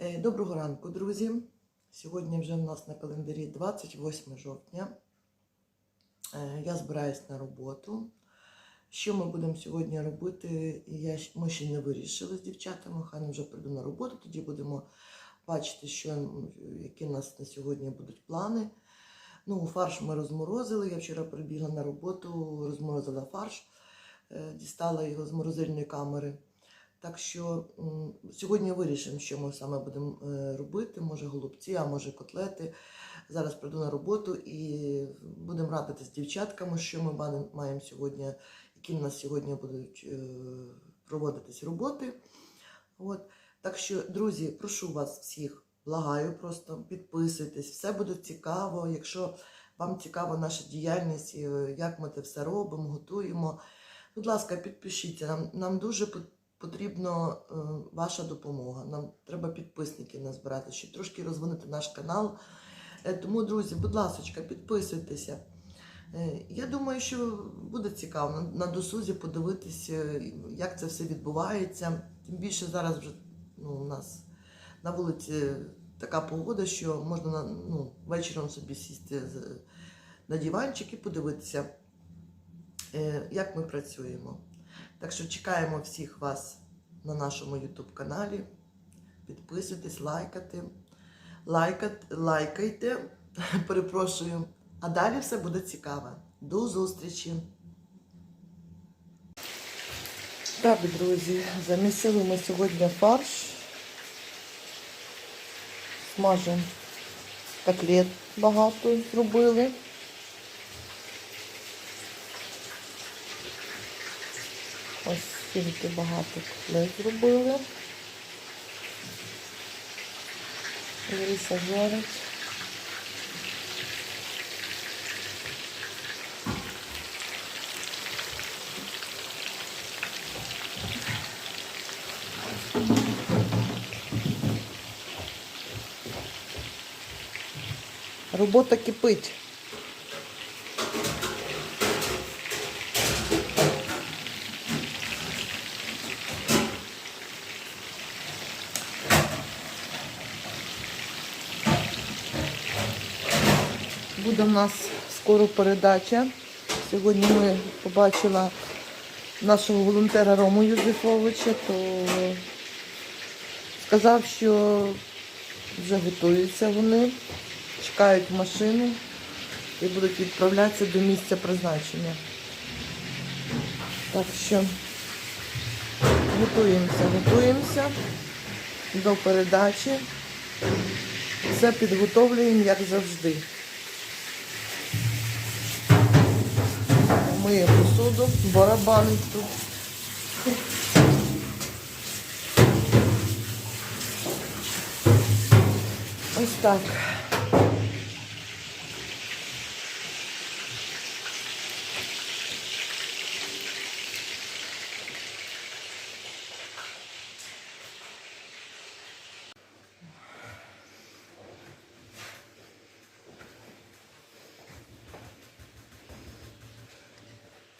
Е, Доброго ранку, друзі. Сьогодні вже в нас на календарі 28 жовтня. Е, Я збираюсь на роботу. Що ми будемо сьогодні робити, я, ми ще не вирішили з дівчатами. Хай вже прийду на роботу, тоді будемо бачити, що, які у нас на сьогодні будуть плани. Ну, фарш ми розморозили. Я вчора прибігла на роботу, розморозила фарш, е, дістала його з морозильної камери. Так що сьогодні вирішимо, що ми саме будемо е, робити. Може голубці, а може котлети. Зараз прийду на роботу і будемо радити з дівчатками, що ми маємо сьогодні, які в нас сьогодні будуть е, проводитись роботи. От. Так що, друзі, прошу вас всіх, благаю, просто підписуйтесь, все буде цікаво. Якщо вам цікава наша діяльність, е, як ми це все робимо, готуємо. Будь ласка, підпишіться. Нам, нам дуже пот- потрібна е, ваша допомога. Нам треба підписників назбирати, щоб трошки розвинути наш канал. Е, тому, друзі, будь ласка, підписуйтеся. Е, Я думаю, що буде цікаво на, досузі подивитися, як це все відбувається. Тим більше зараз вже ну, у нас на вулиці така погода, що можна ну, вечором собі сісти на диванчик і подивитися, як ми працюємо. Так що чекаємо всіх вас на нашому YouTube каналі. Підписуйтесь, лайкати, лайкати, лайкайте, перепрошую. А далі все буде цікаво. До зустрічі! Так, друзі, замісили ми сьогодні фарш. Смажемо котлет багато зробили. Ось багато котлет зробили. Лариса жарить. Робота кипить. Буде в нас скоро передача. Сьогодні ми побачила нашого волонтера Рому Юзефовича, то сказав, що вже готуються вони, чекають машину і будуть відправлятися до місця призначення. Так що готуємося, готуємося до передачі. Все підготовлюємо, як завжди. Миємо посуду, барабанить тут. Ось так.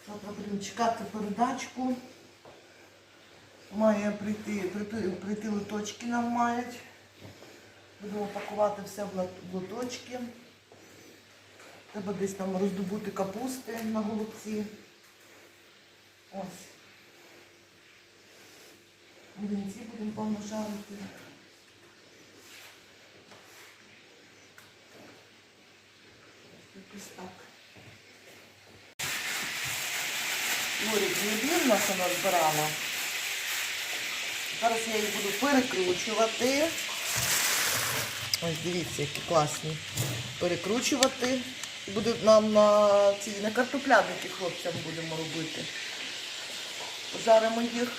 Завтра будемо чекати передачку. Має прийти, прийти, прийти лоточки нам мають. Будемо пакувати все в лоточки. Треба десь там роздобути капусти на голубці. Ось. Млинці будемо повно жарити. Якось так. Лорік глибів нас вона збирала. Зараз я їх буду перекручувати. Ось дивіться, які класні. Перекручувати. І нам на ці на картопляники хлопцям будемо робити. Пожаримо їх.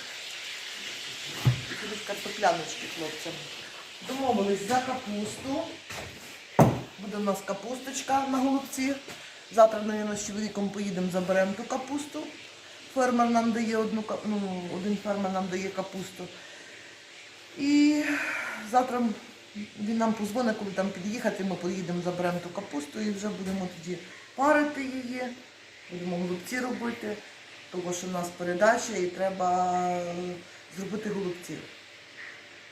Будуть картопляночки хлопцям. Домовились за капусту. Буде у нас капусточка на голубці. Завтра, мабуть, з чоловіком поїдемо, заберемо ту капусту. Фермер нам дає одну ну, один фермер нам дає капусту. І завтра він нам позвонить, коли там під'їхати, ми поїдемо, заберемо ту капусту і вже будемо тоді парити її, будемо голубці робити, тому що в нас передача і треба зробити голубці.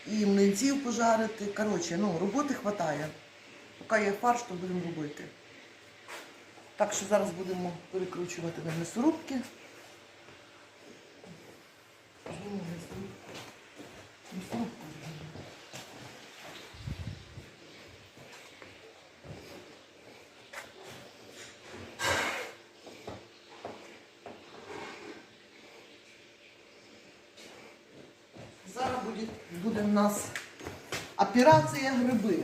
і млинців пожарити. Коротше, ну, роботи вистачає. Поки є фарш, то будемо робити. Так що зараз будемо перекручувати на м'ясорубки. Жму м'ясорубку. М'ясорубку жму. Зараз буде, буде в нас операція гриби.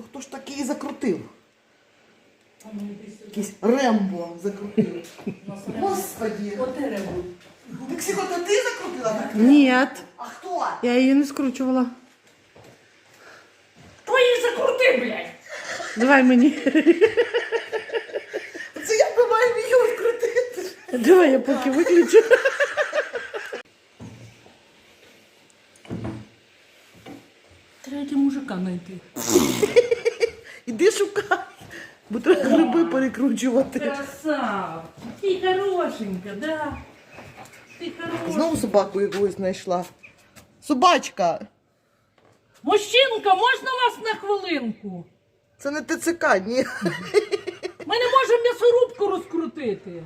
То хто ж такий закрутив? Якийсь Рембо закрутив. Господи! Отеребу. Мексико, то ти закрутила так? Нет, А хто? я її не скручувала. Твої закрути, блядь! Давай мені. Це я би маю її відкрутити. Давай я поки виключу. Треба мужика знайти. Іди шукай. Бо треба гриби перекручувати. Красав! Ти хорошенька, да? Ти хороша. Знову собаку якусь знайшла. Собачка. Мужчинка, можна вас на хвилинку? Це не ТЦК, ні. Ми не можемо м'ясорубку розкрутити.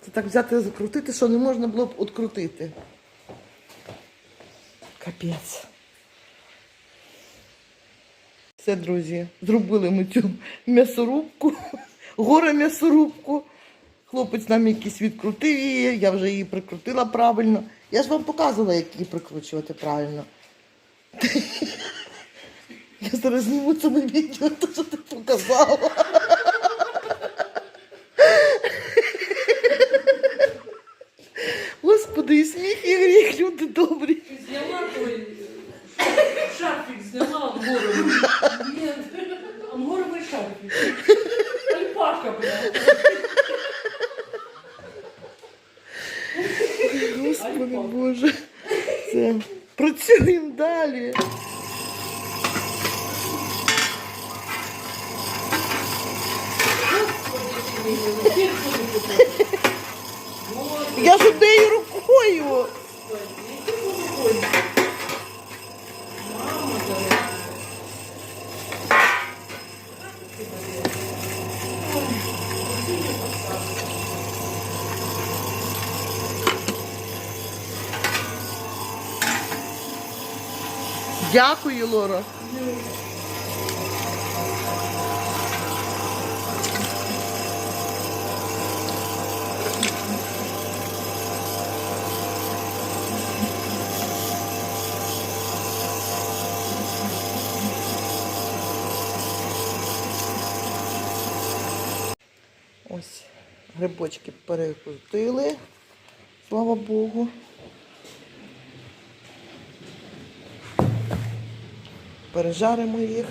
Це так взяти і закрутити, що не можна було б відкрутити. Капець. Все, друзі, зробили ми цю м'ясорубку, горе м'ясорубку. Хлопець нам якийсь відкрутив її, я вже її прикрутила правильно. Я ж вам показувала, як її прикручувати правильно. Я зараз зніму це на відео, те, що ти показала. Господи, і сміх, і гріх, люди добрі. Зняла той шарфік, зняла ангоровий. Ні, ангоровий шарфік. Альпака, блядь. Господи Боже. Все. Працюємо далі. Я ж однією рукою. Дякую, Лора. Ось грибочки перекрутили, слава Богу. пережаримо їх.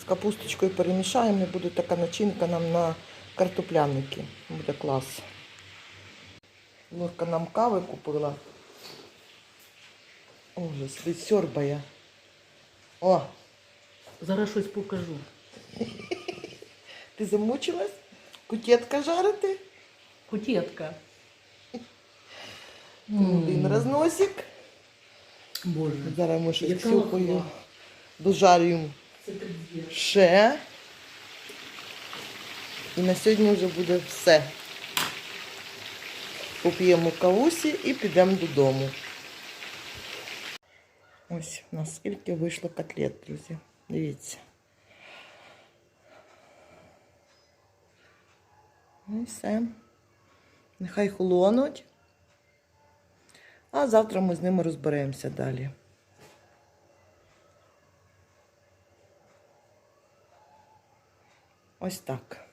З капусточкою перемішаємо і буде така начинка нам на картопляники. Буде клас. Лорка нам кави купила. О, вже сидить сьорбає. О, Зараз щось покажу. ти замучилась? Кутетка жарити? Кутетка. Один розносик. Боже. Зараз ми Яка Ксюхою дожарюємо ще. І на сьогодні вже буде все. Поп'ємо кавусі і підемо додому. Ось у нас скільки вийшло котлет, друзі. Дивіться. І все. Нехай холонуть. А завтра ми з ними розберемося далі. Ось так.